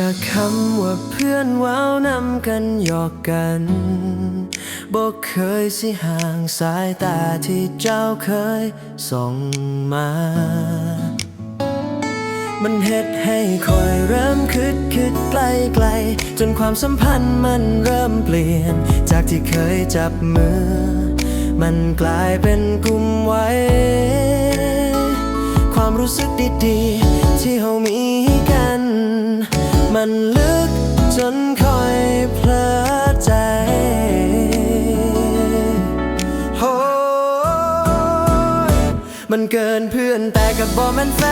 จากคำว่าเพื่อนว้าวนำกันหยอกกันบอกเคยสิห่างสายตาที่เจ้าเคยส่องมา มันเฮ็ดให้คอยเริ่มคิดคิดไกลไกล จนความสัมพันธ์มันเริ่มเปลี่ยน จากที่เคยจับมือ มันกลายเป็นกลุ่มไว้ ความรู้สึกดีๆ ที่เรามีกัน มันลึกจนคอยเพลอใจโอ้ยมันเกินเพื่อนแต่กับบ่แมันแฟ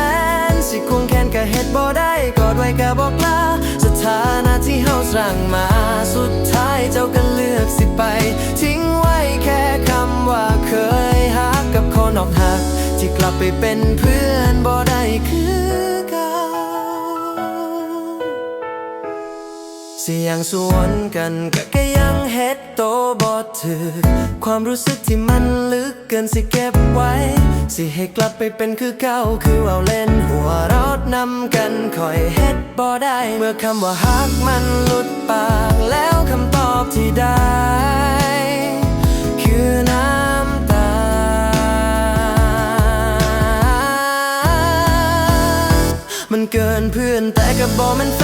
น สิควงแขนก็เฮ็ดบ่ได้กอดไว้ก็บบอกลาสถานะที่เฮาสร้างมาสุดท้ายเจ้าก็เลือกสิไป ทิ้งไว้แค่คำว่าเคยฮักกับคนออกหัก ที่กลับไปเป็นเพื่อนบ่ได้คือ เสียงสวนกันก็ก็ยังเฮ็ดโตบอถือ ความรู้สึกที่มันลึกเกินสิเก็บไว้ สิให้กลับไปเป็นคือเก่าคือเอาเล่นหัวรอดนำกันคอยเฮ็ดบ่ได้ เมื่อคำว่าฮักมันหลุดปากแล้วคำตอบที่ได้ มันเกินเพื่อนแต่ก็บอกมันแฟ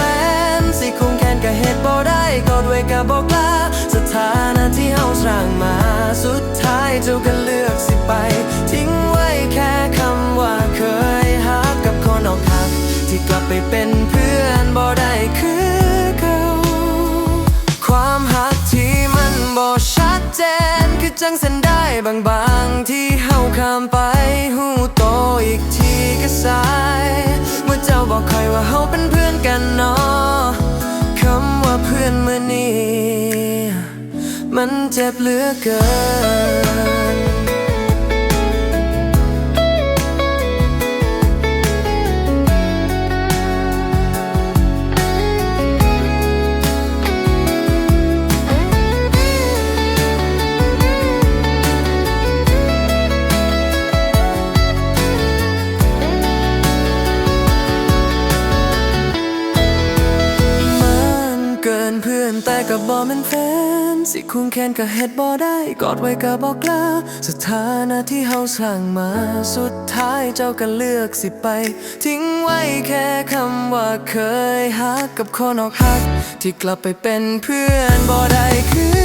น สิคงแค้นก็เหตุบ่ได้กอดไว้ก็บอกลาสถานะที่เฮาสร้างมาสุดท้ายเจ้าก็เลือกสิไป ทิ้งไว้แค่คำว่าเคยฮักกับคนออกหัก ที่กลับไปเป็นเพื่อนบ่ได้คือเก่าความหักที่มันบ่ชัดเจน คือจังเส้นได้บางๆที่เฮาข้ามไปหูโตอีกทีก็สาย คอยว่าเฮาเป็นเพื่อนกันเนาะคำว่าเพื่อนเมื่อนี้ มันเจ็บเหลือเกิน เกินเพื่อนแต่ก็บ่แมันแฟน สิคุ้งแค้นก็เฮ็ดบ่ได้กอดไว้ก็บอกลาสถานะที่เฮาสร้างมาสุดท้ายเจ้าก็เลือกสิไป ทิ้งไว้แค่คำว่าเคยฮักกับคนออกหัก ที่กลับไปเป็นเพื่อนบ่ได้คือ